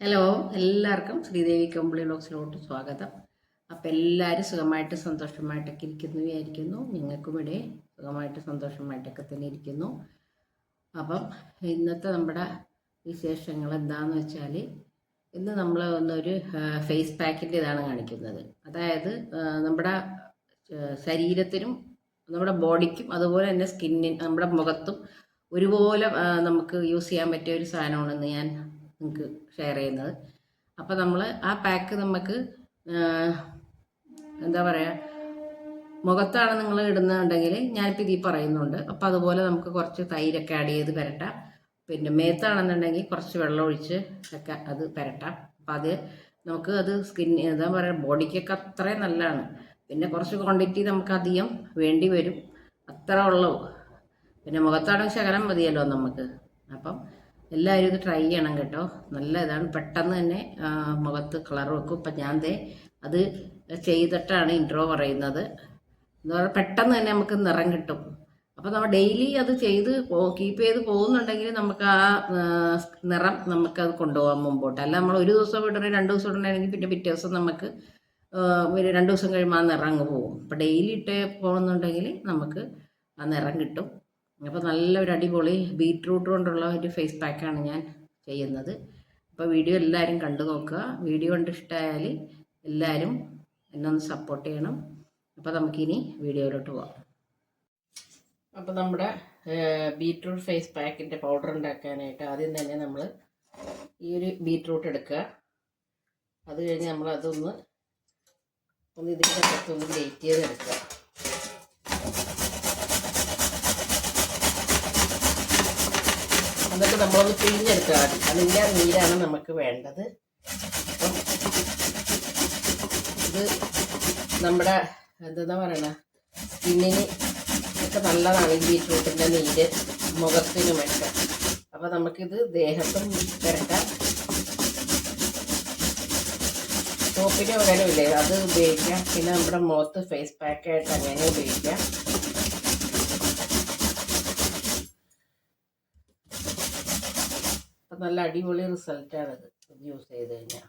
Hello എല്ലാവർക്കും ശ്രീദേവി കമ്പിളി ബ്ലോഗ്സിലോട്ട് സ്വാഗതം. അപ്പം എല്ലാവരും സുഖമായിട്ട് സന്തോഷമായിട്ടൊക്കെ ഇരിക്കുന്നു വിചാരിക്കുന്നു. നിങ്ങൾക്കും ഇവിടെ സുഖമായിട്ട് സന്തോഷമായിട്ടൊക്കെ തന്നെ ഇരിക്കുന്നു. അപ്പം ഇന്നത്തെ നമ്മുടെ വിശേഷങ്ങൾ എന്താണെന്ന് വെച്ചാൽ ഇന്ന് നമ്മൾ ഒന്നൊരു ഫേസ് പാക്കിന്റെ ഇതാണ് കാണിക്കുന്നത്. അതായത് നമ്മുടെ ശരീരത്തിനും നമ്മുടെ ബോഡിക്കും അതുപോലെ തന്നെ സ്കിന്നിന് നമ്മുടെ മുഖത്തും ഒരുപോലെ നമുക്ക് യൂസ് ചെയ്യാൻ പറ്റിയ ഒരു സാധനമാണെന്ന് ഞാൻ നിങ്ങൾക്ക് ഷെയർ ചെയ്യുന്നത്. അപ്പോൾ നമ്മൾ ആ പാക്ക് നമുക്ക് എന്താ പറയുക മുഖത്താണ് നിങ്ങൾ ഇടുന്നുണ്ടെങ്കിൽ ഞാനിപ്പോൾ ഇതിൽ പറയുന്നുണ്ട്. അപ്പോൾ അതുപോലെ നമുക്ക് കുറച്ച് തൈരൊക്കെ ആഡ് ചെയ്ത് പുരട്ടാം. പിന്നെ മേത്താണെന്നുണ്ടെങ്കിൽ കുറച്ച് വെള്ളം ഒഴിച്ച് ഒക്കെ അത് പുരട്ടാം. അപ്പം അത് നമുക്ക് അത് സ്കിൻ എന്താ പറയുക ബോഡിക്കൊക്കെ അത്രയും നല്ലതാണ്. പിന്നെ കുറച്ച് ക്വാണ്ടിറ്റി നമുക്ക് അധികം വേണ്ടി വരും. അത്ര ഉള്ളൂ. പിന്നെ മുഖത്താണെങ്കിൽ ശകലം മതിയല്ലോ നമുക്ക്. അപ്പം എല്ലാവരും ഇത് ട്രൈ ചെയ്യണം കേട്ടോ. നല്ല ഇതാണ്. പെട്ടെന്ന് തന്നെ മുഖത്ത് കളർ വെക്കും. ഇപ്പം ഞാൻ ദേ അത് ചെയ്തിട്ടാണ് ഇൻട്രോ പറയുന്നത്. എന്ന് പറഞ്ഞാൽ പെട്ടെന്ന് തന്നെ നമുക്ക് നിറം കിട്ടും. അപ്പോൾ നമ്മൾ ഡെയിലി അത് ചെയ്ത് കീപ്പ് ചെയ്ത് പോകുന്നുണ്ടെങ്കിൽ നമുക്ക് ആ നിറം നമുക്കത് കൊണ്ടുപോകാൻ മുമ്പോട്ട്. അല്ല നമ്മൾ ഒരു ദിവസം ഇടണേ രണ്ട് ദിവസം ഇടണമെങ്കിൽ പിന്നെ പിറ്റേ ദിവസം നമുക്ക് രണ്ട് ദിവസം കഴിയുമ്പോൾ ആ നിറം അങ്ങ് പോകും. അപ്പോൾ ഡെയിലി ഇട്ട് പോകുന്നുണ്ടെങ്കിൽ നമുക്ക് ആ നിറം കിട്ടും. അപ്പോൾ നല്ലൊരു അടിപൊളി ബീട്രൂട്ട് കൊണ്ടുള്ള ഒരു ഫേസ് പാക്കാണ് ഞാൻ ചെയ്യുന്നത്. അപ്പോൾ വീഡിയോ എല്ലാവരും കണ്ടു നോക്കുക. വീഡിയോ കണ്ട് ഇഷ്ടമായാൽ എല്ലാവരും എന്നൊന്ന് സപ്പോർട്ട് ചെയ്യണം. അപ്പോൾ നമുക്കിനി വീഡിയോയിലോട്ട് പോവാം. അപ്പോൾ നമ്മുടെ ബീട്രൂട്ട് ഫേസ് പാക്കിന്റെ പൗഡർ ഉണ്ടാക്കാനായിട്ട് ആദ്യം തന്നെ നമ്മൾ ഈ ഒരു ബീട്രൂട്ട് എടുക്കുക. അത് കഴിഞ്ഞ് നമ്മൾ അതൊന്ന് ഒന്ന് ഇതിന്റെ അകത്തൊന്ന് ഗ്രേറ്റ് ചെയ്തെടുക്കുക. എന്നിട്ട് നമ്മളൊന്ന് പിഴിഞ്ഞെടുക്കുക അതിന്റെ നീരാണ് നമുക്ക് വേണ്ടത്. അപ്പം ഇത് നമ്മുടെ എന്താ പറയണ സ്കിന്നിന് ഒക്കെ നല്ലതാണ് ഈ ബീറ്റ്റൂട്ടിന്റെ നീര് മുഖത്തിനും ഒക്കെ. അപ്പോൾ നമുക്കിത് ദേഹത്തും പുരട്ടാം സോപ്പിന്റെ പകരമില്ലേ അത് ഉപയോഗിക്കാം. പിന്നെ നമ്മുടെ മുഖത്ത് ഫേസ് പാക്കായിട്ട് അങ്ങനെ ഉപയോഗിക്കാം. നല്ല അടിപൊളി റിസൾട്ടാണിത് യൂസ് ചെയ്ത് കഴിഞ്ഞാൽ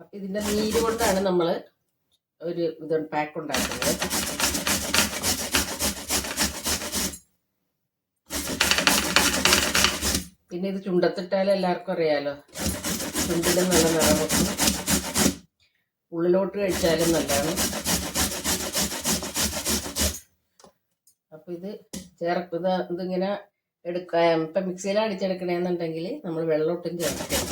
അപ്പം ഇതിന്റെ നീര് കൊണ്ടാണ് നമ്മൾ ഒരു ഇത് പാക്ക് ഉണ്ടാക്കുന്നത്. പിന്നെ ഇത് ചുണ്ടത്തിട്ടാൽ എല്ലാവർക്കും അറിയാലോ. ചുണ്ടിലും നല്ല നിറം വെക്കും. ഉള്ളിലോട്ട് കഴിച്ചാലും നല്ലതാണ്. അപ്പൊ ഇത് ചേർക്ക് ഇത് ഇതിങ്ങനെ എടുക്കാം ഇപ്പൊ മിക്സിയിൽ അടിച്ചെടുക്കണമെന്നുണ്ടെങ്കിൽ നമ്മൾ വെള്ളമൊട്ടും ചേർക്കണം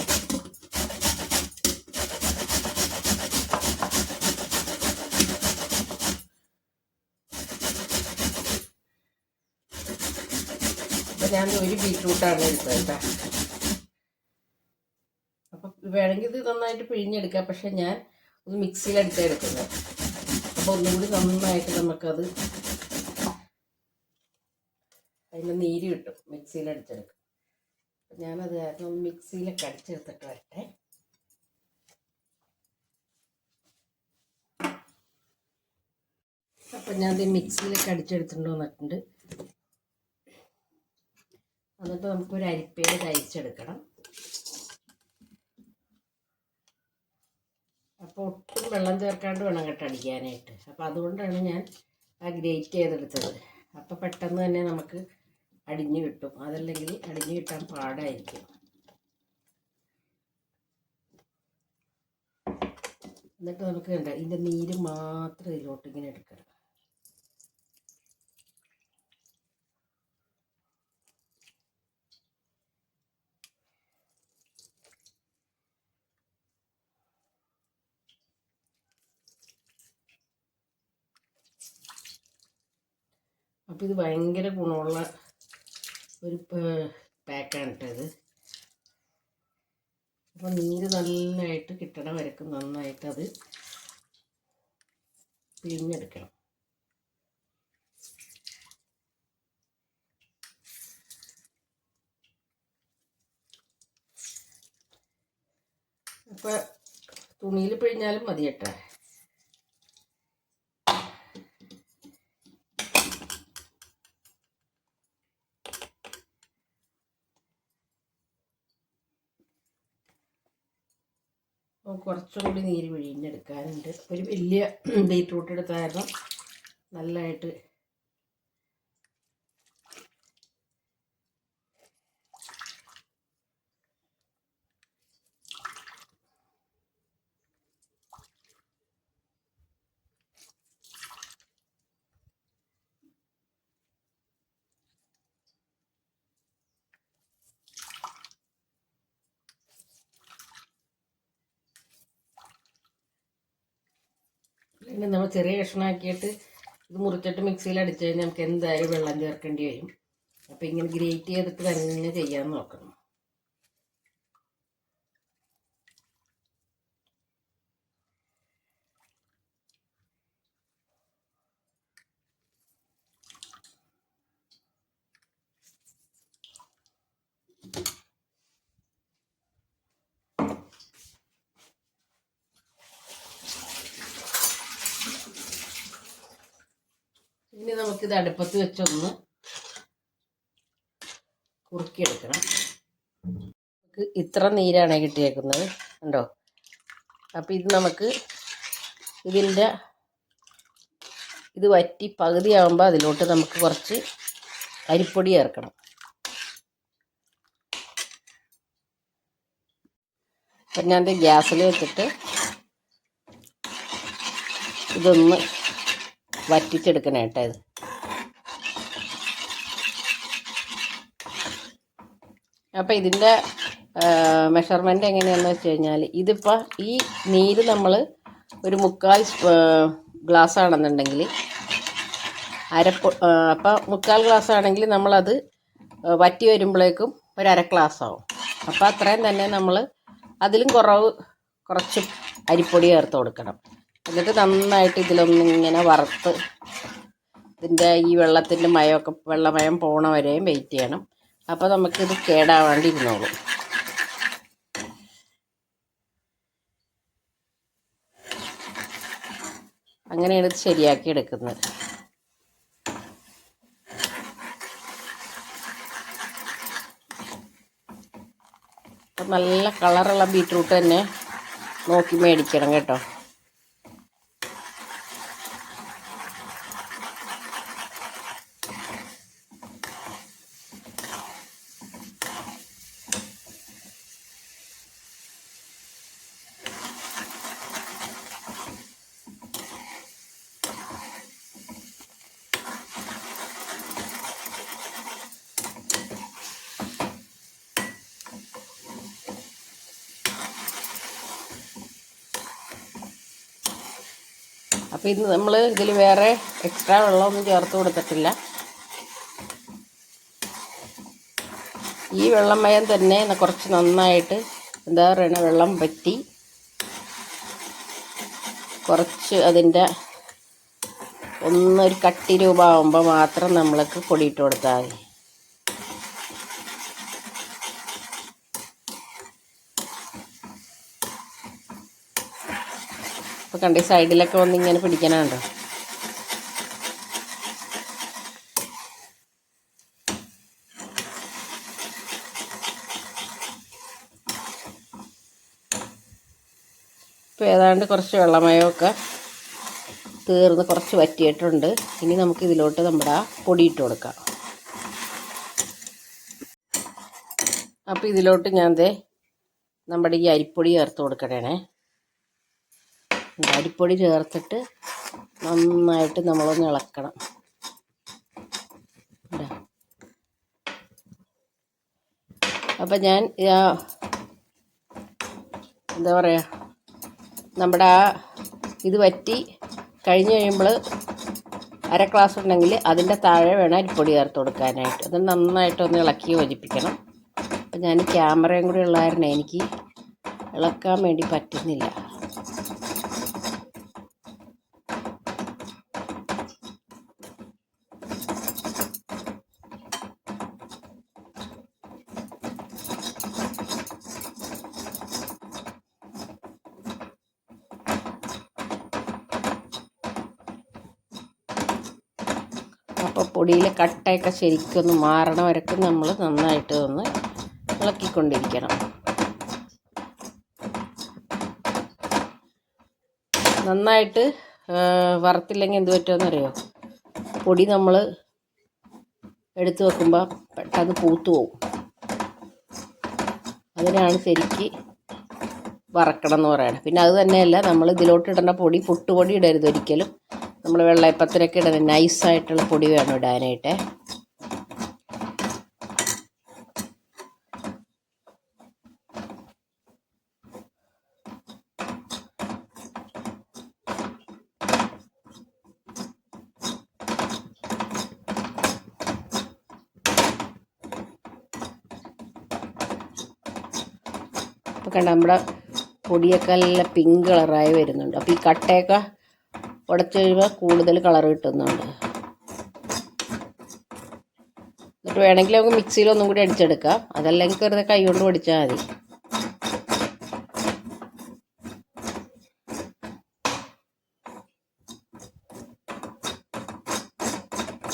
ഞാൻ ഒരു ബീറ്റ്റൂട്ടാണ് എടുത്തത് കേട്ടോ. വേണമെങ്കിൽ ഇത് നന്നായിട്ട് പിഴിഞ്ഞെടുക്കാം. പക്ഷെ ഞാൻ ഒന്ന് മിക്സിയിൽ അടിച്ചെടുക്കുന്നത് അപ്പൊ ഒന്നുകൂടി നന്നായിട്ട് നമുക്കത് അതിന്റെ നീര് കിട്ടും മിക്സിയിൽ അടിച്ചെടുക്കും അപ്പം ഞാനത് കാരണം മിക്സിയിലൊക്കെ അടിച്ചെടുത്തിട്ട് വരട്ടെ. അപ്പം ഞാൻ ഇത് മിക്സിയിലൊക്കെ അടിച്ചെടുത്തിട്ടുണ്ടോ എന്നിട്ടുണ്ട് എന്നിട്ട് നമുക്കൊരു അരിപ്പയിൽ തയ്ച്ചെടുക്കണം. അപ്പോൾ ഒട്ടും വെള്ളം ചേർക്കാണ്ട് വേണം കേട്ടോ അടിക്കാനായിട്ട്. അപ്പോൾ അതുകൊണ്ടാണ് ഞാൻ ആ ഗ്രേറ്റ് ചെയ്തെടുത്തത്. അപ്പോൾ പെട്ടെന്ന് തന്നെ നമുക്ക് അടിഞ്ഞു കിട്ടും. അതല്ലെങ്കിൽ അടിഞ്ഞു കിട്ടാൻ പാടായിരിക്കും. എന്നിട്ട് നമുക്ക് കണ്ട ഇതിന്റെ നീര് മാത്രം ഇതിലോട്ട് ഇങ്ങനെ എടുക്കണം. അപ്പോൾ ഇത് ഭയങ്കര ഗുണമുള്ള ഒരു പാക്കാണ് കേട്ടോ ഇത് നീര് നല്ലതായിട്ട് കിട്ടണ വരക്ക് നന്നായിട്ട് അത് പിഴിഞ്ഞെടുക്കണം. അപ്പോൾ തുണിയിൽ പിഴിഞ്ഞാലും മതി കേട്ടോ കുറച്ചും കൂടി നീര് പിഴിഞ്ഞെടുക്കാനുണ്ട്. ഒരു വലിയ ബീറ്റ്റൂട്ട് എടുത്തായിരുന്നു നല്ലതായിട്ട് ഇനി നമ്മൾ ചെറിയ കഷ്ണമാക്കിയിട്ട് ഇത് മുറിച്ചിട്ട് മിക്സിയിൽ അടിച്ചു കഴിഞ്ഞാൽ നമുക്ക് എന്തായാലും വെള്ളം ചേർക്കേണ്ടി വരും. അപ്പോൾ ഇങ്ങനെ ഗ്രേറ്റ് ചെയ്തിട്ട് തന്നെ ചെയ്യാൻ നോക്കണം. ഇനി നമുക്കിത് അടുപ്പത്ത് വെച്ചൊന്ന് കുറുക്കിയെടുക്കണം. നമുക്ക് ഇത്ര നീരാണ് കിട്ടിയേക്കുന്നത് ഉണ്ടോ അപ്പോൾ ഇത് നമുക്ക് ഇതിന്റെ ഇത് വറ്റി പകുതിയാകുമ്പോൾ അതിലോട്ട് നമുക്ക് കുറച്ച് അരിപ്പൊടി ചേർക്കണം. അപ്പം ഞാൻ ഗ്യാസിൽ വെച്ചിട്ട് ഇതൊന്ന് വറ്റിച്ചെടുക്കണം കേട്ടോ ഇത്. അപ്പോൾ ഇതിന്റെ മെഷർമെന്റ് എങ്ങനെയാണെന്ന് വെച്ച് കഴിഞ്ഞാൽ ഇതിപ്പോൾ ഈ നീര് നമ്മൾ ഒരു മുക്കാൽ ഗ്ലാസ് ആണെന്നുണ്ടെങ്കിൽ അരപ്പ് അപ്പോൾ മുക്കാൽ ഗ്ലാസ് ആണെങ്കിൽ നമ്മളത് വറ്റി വരുമ്പോഴേക്കും ഒരു അര ഗ്ലാസ് ആവും. അപ്പോൾ അത്രയും തന്നെ നമ്മൾ അതിലും കുറവ് കുറച്ച് അരിപ്പൊടി ചേർത്ത് കൊടുക്കണം. എന്നിട്ട് നന്നായിട്ട് ഇതിലൊന്നും ഇങ്ങനെ വറുത്ത് ഇതിന്റെ ഈ വെള്ളത്തിന്റെ മയമൊക്കെ വെള്ളമയം പോണ വരെയും വെയിറ്റ് ചെയ്യണം. അപ്പോൾ നമുക്കിത് കേടാവാണ്ടിരുന്നോളൂ. അങ്ങനെയാണ് ഇത് ശരിയാക്കി എടുക്കുന്നത്. നല്ല കളറുള്ള ബീറ്റ്റൂട്ട് തന്നെ നോക്കി മേടിക്കണം കേട്ടോ. അപ്പോൾ ഇത് നമ്മൾ ഇതിൽ വേറെ എക്സ്ട്രാ വെള്ളമൊന്നും ചേർത്ത് കൊടുത്തിട്ടില്ല. ഈ വെള്ളമയം തന്നെ കുറച്ച് നന്നായിട്ട് എന്താ പറയുക വെള്ളം പറ്റി കുറച്ച് അതിന്റെ ഒന്നൊരു കട്ടി രൂപമാകുമ്പോൾ മാത്രം നമ്മൾക്ക് പൊടിയിട്ട് കൊടുത്താൽ മതി. ഇപ്പോൾ കണ്ടി സൈഡിലൊക്കെ വന്ന് ഇങ്ങനെ പിടിക്കാനുണ്ടോ ഇപ്പോൾ ഏതാണ്ട് കുറച്ച് വെള്ളമയമൊക്കെ തീർന്ന് കുറച്ച് വറ്റിയിട്ടുണ്ട്. ഇനി നമുക്ക് ഇതിലോട്ട് നമ്മുടെ ആ പൊടി ഇട്ട് കൊടുക്കാം. അപ്പോൾ ഇതിലോട്ട് ഞാൻ ദേ നമ്മുടെ ഈ അരിപ്പൊടി ചേർത്ത് കൊടുക്കണേ അരിപ്പൊടി ചേർത്തിട്ട് നന്നായിട്ട് നമ്മളൊന്ന് ഇളക്കണം. അപ്പം ഞാൻ എന്താ പറയുക നമ്മുടെ ആ ഇത് വറ്റി കഴിഞ്ഞ് കഴിയുമ്പോൾ അര ഗ്ലാസ് ഉണ്ടെങ്കിൽ അതിന്റെ താഴെ വേണം അരിപ്പൊടി ചേർത്ത് കൊടുക്കാനായിട്ട്. അത് നന്നായിട്ടൊന്ന് ഇളക്കി യോജിപ്പിക്കണം. അപ്പം ഞാൻ ക്യാമറയും കൂടി ഉള്ള കാരണം എനിക്ക് ഇളക്കാൻ വേണ്ടി പറ്റുന്നില്ല അപ്പോൾ പൊടിയിലെ കട്ടയൊക്കെ ശരിക്കൊന്ന് മാറണ വരക്ക് നമ്മൾ നന്നായിട്ട് ഒന്ന് ഇളക്കിക്കൊണ്ടിരിക്കണം. നന്നായിട്ട് വറുത്തില്ലെങ്കിൽ എന്ത് പറ്റുമെന്നറിയോ? പൊടി നമ്മൾ എടുത്തു വെക്കുമ്പോൾ പെട്ടെന്ന് പൂത്തു പോകും അതിനാണ് ശരിക്ക് വറക്കണം എന്ന് പറയുന്നത് പിന്നെ അത് തന്നെയല്ല നമ്മൾ ഇതിലോട്ട് ഇടേണ്ട പൊടി പുട്ടുപൊടി ഇടരുത് ഒരിക്കലും. നമ്മൾ വെള്ളയപ്പത്തിലൊക്കെ ഇടുന്ന നൈസായിട്ടുള്ള പൊടി വേണം ഇടാനായിട്ട്. കണ്ട നമ്മുടെ പൊടിയൊക്കെ നല്ല പിങ്ക് കളറായി വരുന്നുണ്ട്. അപ്പോൾ ഈ കട്ടയൊക്കെ ഉടച്ച് കഴിയുമ്പോൾ കൂടുതൽ കളർ കിട്ടുന്നുണ്ട്. എന്നിട്ട് വേണമെങ്കിൽ നമുക്ക് മിക്സിയിൽ ഒന്നും കൂടി അടിച്ചെടുക്കാം. അതല്ലെങ്കിൽ വെറുതെ കൈ കൊണ്ട് പൊടിച്ചാൽ മതി.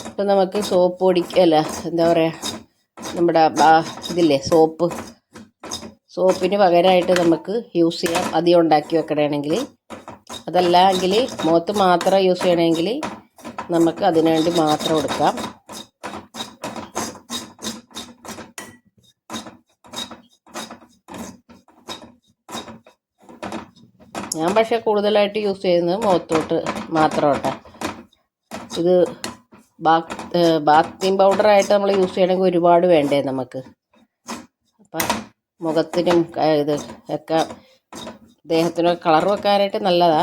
ഇപ്പം നമുക്ക് സോപ്പ് പൊടിക്കല്ല എന്താ പറയുക നമ്മുടെ ഇതില്ലേ സോപ്പ്. സോപ്പിന് പകരമായിട്ട് നമുക്ക് യൂസ് ചെയ്യാം. അധികം ഉണ്ടാക്കി വെക്കണമെങ്കിൽ അതല്ല എങ്കിൽ മുഖത്ത് മാത്രം യൂസ് ചെയ്യണമെങ്കിൽ നമുക്ക് അതിനു വേണ്ടി മാത്രം എടുക്കാം. ഞാൻ പക്ഷേ കൂടുതലായിട്ട് യൂസ് ചെയ്യുന്നത് മുഖത്തോട്ട് മാത്രം കേട്ടോ ഇത് ബാത്ത് ബാത്തിങ് പൗഡറായിട്ട് നമ്മൾ യൂസ് ചെയ്യണമെങ്കിൽ ഒരുപാട് വേണ്ടേ നമുക്ക്. അപ്പം മുഖത്തിനും ഇത് ഒക്കെ ദേഹത്തിനും കളർ വെക്കാനായിട്ട് നല്ലതാ.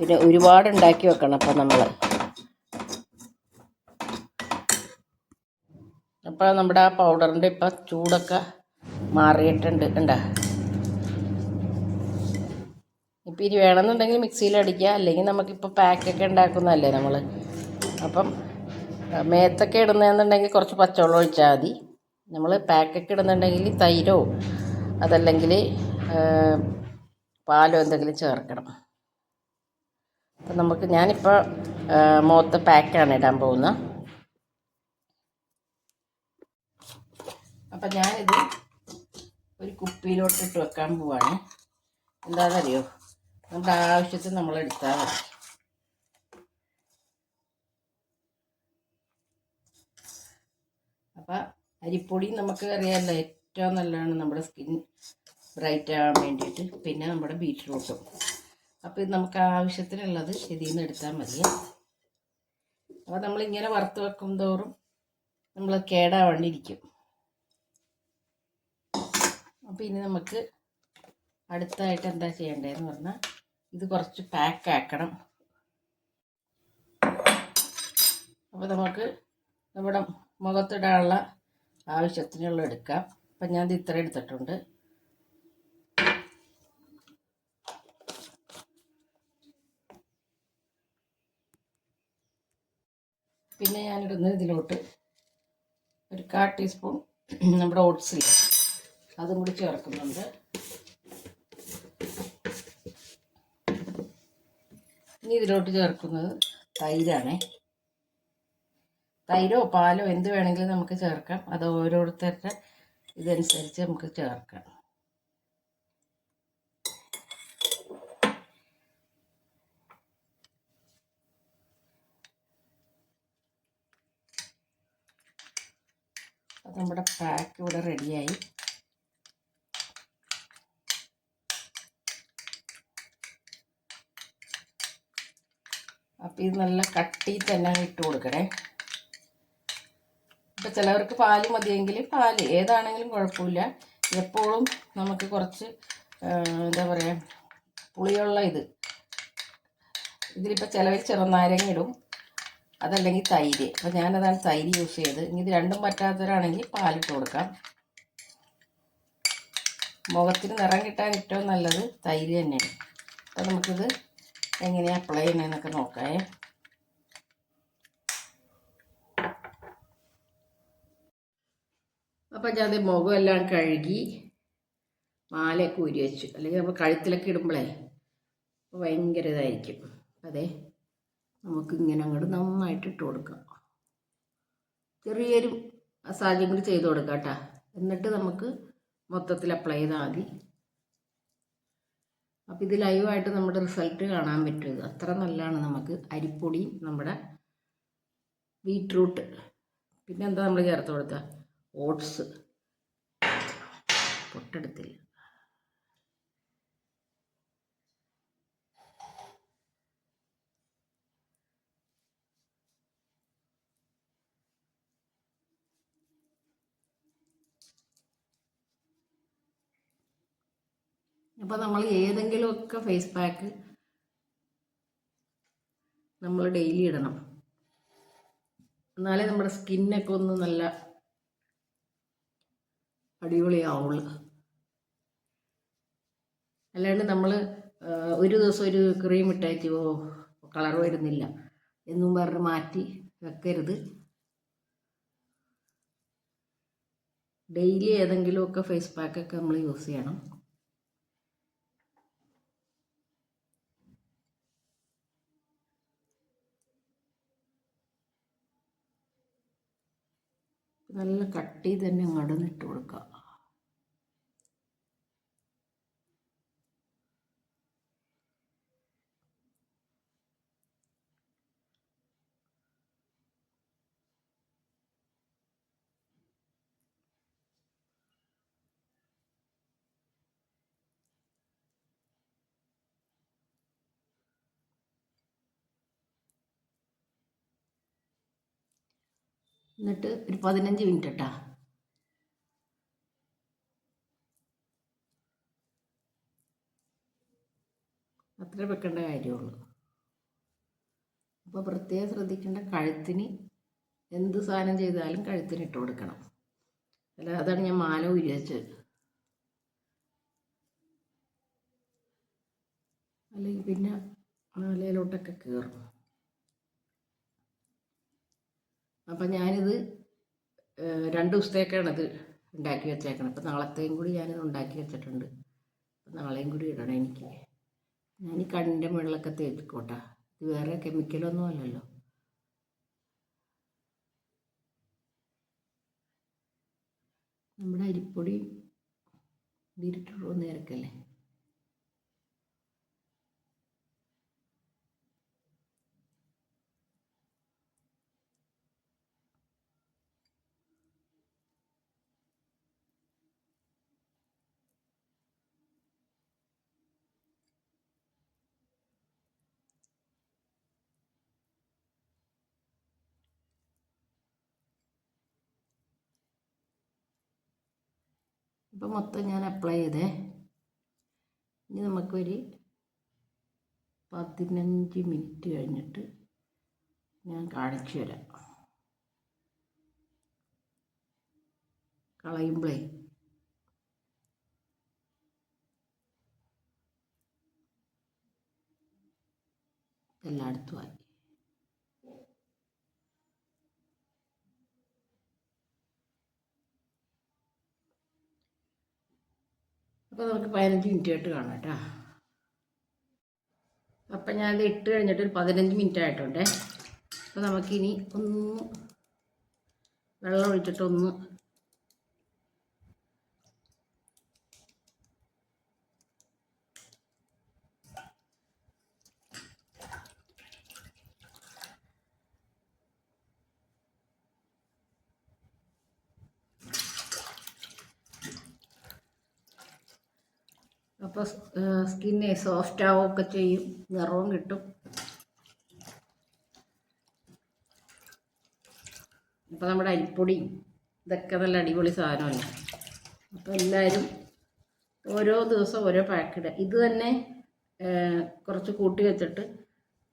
പിന്നെ ഒരുപാട് ഉണ്ടാക്കി വെക്കണം അപ്പം നമ്മൾ അപ്പോൾ നമ്മുടെ ആ പൗഡറിന്റെ ഇപ്പം ചൂടൊക്കെ മാറിയിട്ടുണ്ട് ഉണ്ട ഇപ്പം ഇനി വേണമെന്നുണ്ടെങ്കിൽ മിക്സിയിൽ അടിക്കുക അല്ലെങ്കിൽ നമുക്കിപ്പോൾ പാക്കൊക്കെ ഉണ്ടാക്കുന്നതല്ലേ നമ്മൾ അപ്പം മേത്തൊക്കെ ഇടുന്നതെന്നുണ്ടെങ്കിൽ കുറച്ച് പച്ചവെള്ളം ഒഴിച്ചാൽ മതി. നമ്മൾ പാക്കൊക്കെ ഇടുന്നുണ്ടെങ്കിൽ തൈരോ അതല്ലെങ്കിൽ പാലോ എന്തെങ്കിലും ചേർക്കണം. അപ്പം നമുക്ക് ഞാനിപ്പോൾ മുഖത്ത് പാക്കാണ് ഇടാൻ പോകുന്നത്. അപ്പം ഞാനിത് ഒരു കുപ്പിയിലോട്ട് ഇട്ട് വെക്കാൻ പോവാണ്. എന്താണെന്നറിയോ? നമ്മുടെ ആവശ്യത്തിന് നമ്മൾ എടുത്താൽ മതി. അപ്പം അരിപ്പൊടി നമുക്ക് അറിയാമല്ലോ ഏറ്റവും നല്ലതാണ് നമ്മുടെ സ്കിൻ. ബ്രൈറ്റ് ആവാൻ വേണ്ടിയിട്ട്. പിന്നെ നമ്മുടെ ബീറ്റ്റൂട്ടും. അപ്പോൾ ഇത് നമുക്ക് ആവശ്യത്തിനുള്ളത് ഇതിൽ നിന്ന് എടുത്താൽ മതി. അപ്പോൾ നമ്മളിങ്ങനെ വറുത്ത് വെക്കും തോറും നമ്മൾ കേടാവാണ്ടിരിക്കും. അപ്പോൾ ഇനി നമുക്ക് അടുത്തായിട്ട് എന്താ ചെയ്യേണ്ടതെന്ന് പറഞ്ഞാൽ ഇത് കുറച്ച് പാക്ക് ആക്കണം. അപ്പോൾ നമുക്ക് നമ്മുടെ മുഖത്തിടാനുള്ള ആവശ്യത്തിനുള്ള എടുക്കാം. അപ്പം ഞാൻ ഇത് ഇത്ര എടുത്തിട്ടുണ്ട്. പിന്നെ ഞാനിടുന്നത് ഇതിലോട്ട് ഒരു കാ ടീസ്പൂൺ നമ്മുടെ ഓട്സ് അതും കൂടി ചേർക്കുന്നുണ്ട്. ഇനി ഇതിലോട്ട് ചേർക്കുന്നത് തൈരാണേ. തൈരോ പാലോ എന്ത് വേണമെങ്കിലും നമുക്ക് ചേർക്കാം. അത് ഓരോരുത്തരുടെ ഇതനുസരിച്ച് നമുക്ക് ചേർക്കാം അത് നമ്മുടെ പാക്ക് ഇവിടെ റെഡിയായി അപ്പം ഇത് നല്ല കട്ടി തന്നെ ഇട്ട് കൊടുക്കണേ. ഇപ്പം ചിലവർക്ക് പാൽ മതിയെങ്കിൽ പാൽ ഏതാണെങ്കിലും കുഴപ്പമില്ല. എപ്പോഴും നമുക്ക് കുറച്ച് എന്താ പറയുക പുളിയുള്ള ഇത്. ഇതിലിപ്പോൾ ചിലവർ ചെറുനാരങ്ങ ഇടും. അതല്ലെങ്കിൽ തൈര്. അപ്പോൾ ഞാനതാണ് തൈര് യൂസ് ചെയ്തത്. ഇനി ഇത് രണ്ടും പറ്റാത്തവരാണെങ്കിൽ പാലിട്ട് കൊടുക്കാം. മുഖത്തിന് നിറം കിട്ടാൻ ഏറ്റവും നല്ലത് തൈര് തന്നെയാണ്. അപ്പോൾ നമുക്കിത് എങ്ങനെയാണ് അപ്ലൈ ചെയ്യണമെന്നൊക്കെ നോക്കാം അപ്പം ഞാൻ മുഖമെല്ലാം കഴുകി മാലയൊക്കെ ഊരി വെച്ചു. അല്ലെങ്കിൽ നമ്മൾ കഴുത്തിലൊക്കെ ഇടുമ്പോഴേ ഭയങ്കര ഇതായിരിക്കും. അതെ നമുക്ക് ഇങ്ങനെ അങ്ങോട്ട് നന്നായിട്ട് ഇട്ട് കൊടുക്കാം. ചെറിയൊരു മസാജും കൂടി ചെയ്ത് കൊടുക്കാം കേട്ടോ. എന്നിട്ട് നമുക്ക് മൊത്തത്തിൽ അപ്ലൈ ചെയ്താൽ മതി. അപ്പോൾ ഇത് ലൈവായിട്ട് നമ്മുടെ റിസൾട്ട് കാണാൻ പറ്റും അത്ര നല്ലതാണ് നമുക്ക് അരിപ്പൊടി നമ്മുടെ ബീട്രൂട്ട് പിന്നെ എന്താ നമ്മൾ ചേർത്ത് കൊടുത്ത ഓട്സ് പൊട്ടെടുത്തില്ല. അപ്പോൾ നമ്മൾ ഏതെങ്കിലുമൊക്കെ ഫേസ് പാക്ക് നമ്മൾ ഡെയിലി ഇടണം. എന്നാലേ നമ്മുടെ സ്കിന്നൊക്കെ ഒന്ന് നല്ല അടിപൊളിയാവുള്ളൂ. അല്ലാണ്ട് നമ്മൾ ഒരു ദിവസം ഒരു ക്രീം ഇട്ടേച്ച് ഓ കളർ വരുന്നില്ല എന്നും പറഞ്ഞ് മാറ്റി വെക്കരുത്. ഡെയിലി ഏതെങ്കിലുമൊക്കെ ഫേസ് പാക്കൊക്കെ നമ്മൾ യൂസ് ചെയ്യണം. നല്ല കട്ടി തന്നെ അങ്ങോട്ട് ഇട്ട് കൊടുക്കുക. എന്നിട്ട് ഒരു പതിനഞ്ച് മിനിറ്റ് ഇട്ടാ അത്ര വെക്കേണ്ട കാര്യമുള്ളൂ. അപ്പോൾ പ്രത്യേകം ശ്രദ്ധിക്കേണ്ട കഴുത്തിന് എന്ത് സാധനം ചെയ്താലും കഴുത്തിന് ഇട്ട് കൊടുക്കണം. അല്ല അതാണ് ഞാൻ മാല ഉരി വെച്ചത്. അല്ലെങ്കിൽ പിന്നെ മാലയിലോട്ടൊക്കെ കയറും അപ്പം ഞാനിത് രണ്ട് ദിവസത്തേക്കാണ് ഇത് ഉണ്ടാക്കി വെച്ചേക്കണം അപ്പം നാളത്തെയും കൂടി ഞാനിത് ഉണ്ടാക്കി വെച്ചിട്ടുണ്ട്. നാളെയും കൂടി ഇടണം എനിക്ക്. ഞാൻ ഈ കണ്ണിന്റെ മുകളിലൊക്കെ തേച്ചിക്കോട്ടെ ഇത് വേറെ കെമിക്കലൊന്നും അല്ലല്ലോ. നമ്മുടെ അരിപ്പൊടി വീരിട്ടുള്ളൂ നേരക്കല്ലേ? ഇപ്പം മൊത്തം ഞാൻ അപ്ലൈ ചെയ്തേ. ഇനി നമുക്കൊരു പതിനഞ്ച് മിനിറ്റ് കഴിഞ്ഞിട്ട് ഞാൻ കാണിച്ചു തരാം. കളയുമ്പോഴേ എല്ലായിടത്തും അപ്പോൾ നമുക്ക് പതിനഞ്ച് മിനിറ്റ് ആയിട്ട് കാണാം കേട്ടോ. അപ്പം ഞാനത് ഇട്ട് കഴിഞ്ഞിട്ട് ഒരു പതിനഞ്ച് മിനിറ്റ് ആയിട്ടുണ്ടേ. അപ്പോൾ നമുക്കിനി ഒന്ന് വെള്ളം ഒഴിച്ചിട്ടൊന്ന് അപ്പോൾ സ്കിന്നെ സോഫ്റ്റ് ആവുകയൊക്കെ ചെയ്യും. നിറവും കിട്ടും. അപ്പോൾ നമ്മുടെ അരിപ്പൊടി ഇതൊക്കെ നല്ല അടിപൊളി സാധനമല്ലേ അപ്പോൾ എല്ലാവരും ഓരോ ദിവസം ഓരോ പാക്കറ്റ് ഇത് തന്നെ കുറച്ച് കൂട്ടി വെച്ചിട്ട്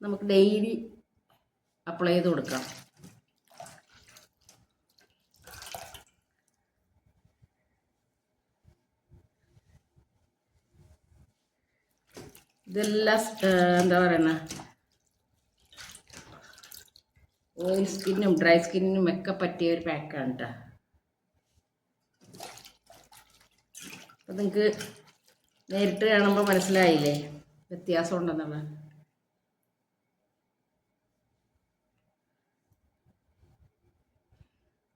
നമുക്ക് ഡെയിലി അപ്ലൈ ചെയ്ത് കൊടുക്കാം. ഇതെല്ലാം എന്താ പറയുന്ന ഓയിൽ സ്കിന്നും ഡ്രൈ സ്കിന്നിനും ഒക്കെ പറ്റിയ ഒരു പാക്കാണ് കേട്ടോ അപ്പം നിങ്ങൾക്ക് നേരിട്ട് കാണുമ്പോൾ മനസ്സിലായില്ലേ വ്യത്യാസം ഉണ്ടെന്നുള്ള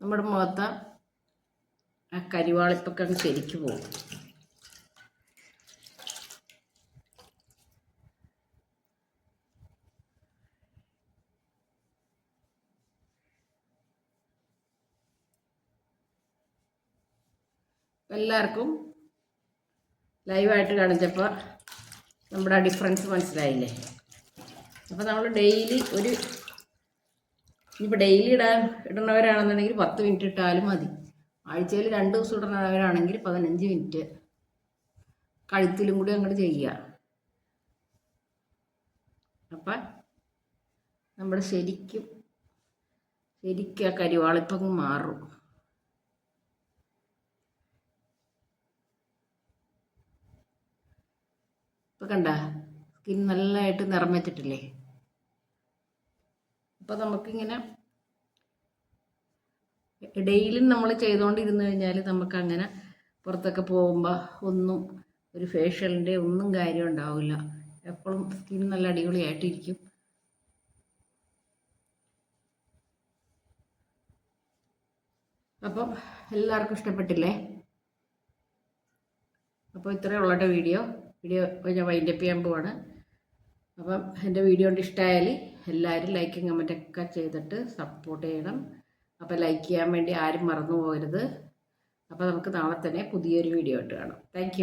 നമ്മുടെ മുഖത്ത് ആ കരിവാളിപ്പൊക്കെ അങ്ങ് ശരിക്കു പോകും. എല്ലാവർക്കും ലൈവായിട്ട് കാണിച്ചപ്പോൾ നമ്മുടെ ആ ഡിഫറൻസ് മനസ്സിലായില്ലേ? അപ്പോൾ നമ്മൾ ഡെയിലി ഒരു ഇനിയിപ്പോൾ ഡെയിലി ഇടാൻ ഇടുന്നവരാണെന്നുണ്ടെങ്കിൽ പത്ത് മിനിറ്റ് ഇട്ടാലും മതി. ആഴ്ചയിൽ രണ്ട് ദിവസം ഇടുന്നവരാണെങ്കിൽ പതിനഞ്ച് മിനിറ്റ് കഴുത്തിലും കൂടി അങ്ങോട്ട് ചെയ്യുക. അപ്പം നമ്മൾ ശരിക്കും ശരിക്കും ആ കരിവാളിപ്പം മാറും. കണ്ട? സ്കിൻ നല്ലതായിട്ട് നിറം വെച്ചിട്ടില്ലേ അപ്പൊ നമുക്കിങ്ങനെ ഡെയിലി നമ്മൾ ചെയ്തുകൊണ്ടിരുന്നു കഴിഞ്ഞാൽ നമുക്കങ്ങനെ പുറത്തൊക്കെ പോകുമ്പോൾ ഒന്നും ഒരു ഫേഷ്യലിന്റെ ഒന്നും കാര്യം ഉണ്ടാവില്ല. എപ്പോഴും സ്കിൻ നല്ല അടിപൊളിയായിട്ടിരിക്കും. അപ്പം എല്ലാവർക്കും ഇഷ്ടപ്പെട്ടില്ലേ? അപ്പോൾ ഇത്രയേ ഉള്ളട്ടെ വീഡിയോ വീഡിയോ ഞാൻ വൈൻഡപ്പ് ചെയ്യാൻ പോവാണ്. അപ്പം എന്റെ വീഡിയോ കൊണ്ട് ഇഷ്ടമായാൽ എല്ലാവരും ലൈക്കും കമന്റൊക്കെ ചെയ്തിട്ട് സപ്പോർട്ട് ചെയ്യണം. അപ്പോൾ ലൈക്ക് ചെയ്യാൻ വേണ്ടി ആരും മറന്നു പോകരുത്. അപ്പോൾ നമുക്ക് നാളെ തന്നെ പുതിയൊരു വീഡിയോ ആയിട്ട് കാണാം. താങ്ക്